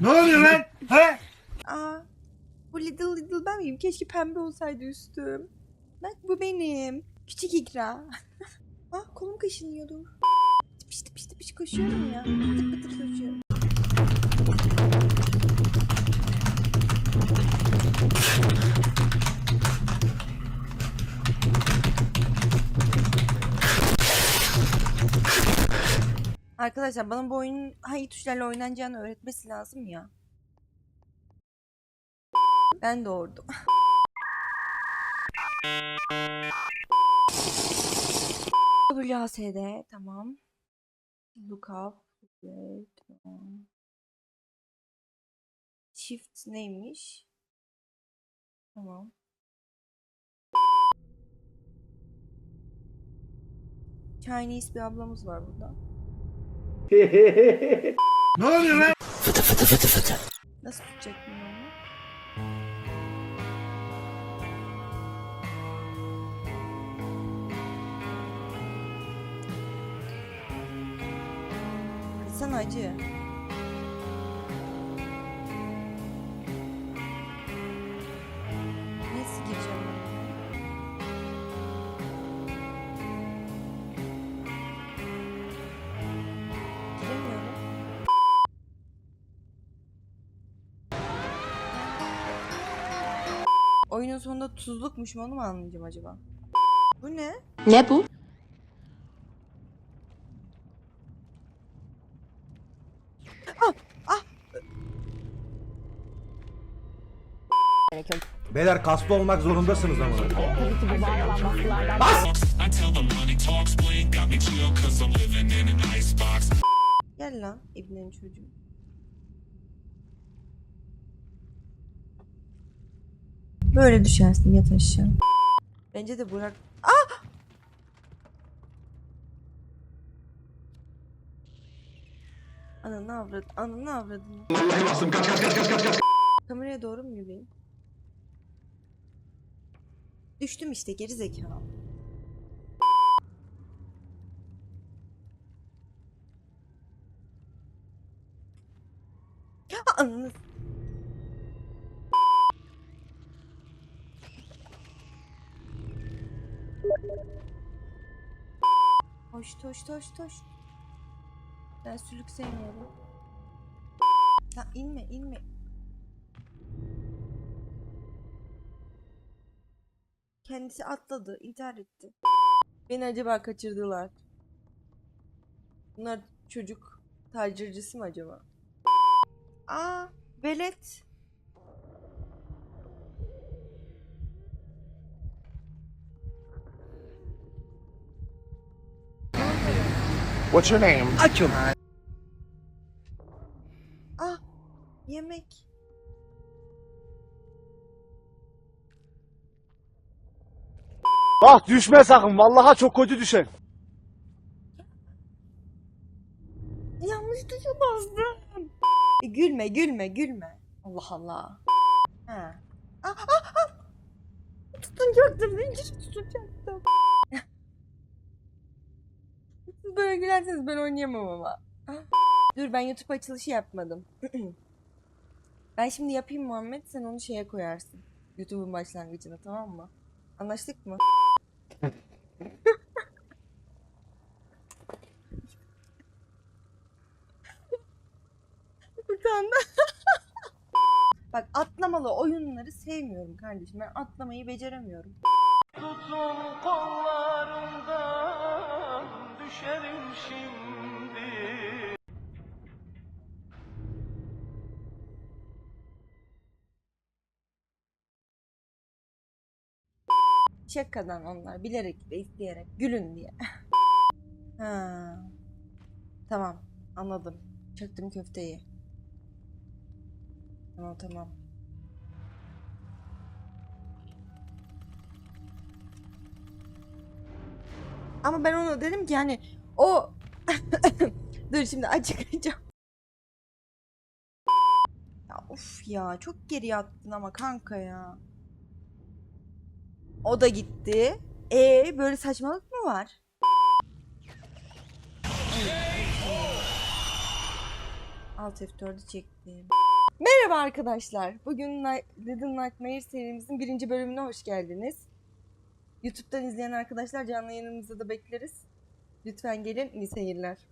Ne oluyor lan? He? Aa, bu little little ben miyim? Keşke pembe olsaydı üstüm. Bak bu benim. Küçük ikra. ah kolum kaşınıyordu. Tıpış tıpış tıpış koşuyorum ya. Pıtır pıtır koşuyorum. Arkadaşlar bana bu oyunun hangi tuşlarla oynanacağını öğretmesi lazım ya. Ben doğurdum. WASD tamam. Lookup. Evet, tamam. Shift neymiş? Tamam. Chinese bir ablamız var burada. Ne oluyor lan? Nasıl tutacak bunu onu? Sen acı. Oyunun sonunda tuzlukmuş mu onu mu anlayacağım acaba? Bu ne? Ne bu? Beyler kaslı olmak zorundasınız ama. Gel lan İbne'nin çocuğu. Böyle düşersin yat aşağı. Bence de Burak... Ah! Ananı avradı, ananı avradı. Kameraya doğru mu yürüyeyim? Düştüm işte geri zekalı. Ananı Hoş hoş hoş hoş. Ben sülük sevmiyorum. Ya inme inme. Kendisi atladı, intihar etti. Beni acaba kaçırdılar. Bunlar çocuk tacircisi mi acaba? Aa, velet. What's your name? Açım. Ah, yemek. Bak düşme sakın. Vallahi çok kötü düşer. Yanlış tuşa bastım. E, gülme, gülme, gülme. Allah Allah. Ha. Ah, ah, ah. Tutunacaktım, zincir tutacaktım. Gülerseniz ben oynayamam ama. Dur ben YouTube açılışı yapmadım. ben şimdi yapayım Muhammed, sen onu şeye koyarsın. YouTube'un başlangıcına tamam mı? Anlaştık mı? Utandım. Bak atlamalı oyunları sevmiyorum kardeşim. Ben atlamayı beceremiyorum. Tutun kollarından düşerim şimdi. Şakadan onlar bilerek de isteyerek gülün diye. ha. Tamam anladım. Çaktım köfteyi. Tamam tamam. Ama ben ona dedim ki hani o Dur şimdi açıklayacağım. Ya of ya çok geriye attın ama kanka ya. O da gitti. E böyle saçmalık mı var? Alt F4'ü çektim. Merhaba arkadaşlar. Bugün Night- Little Nightmare serimizin birinci bölümüne hoş geldiniz. YouTube'dan izleyen arkadaşlar canlı yayınımızda da bekleriz. Lütfen gelin iyi seyirler.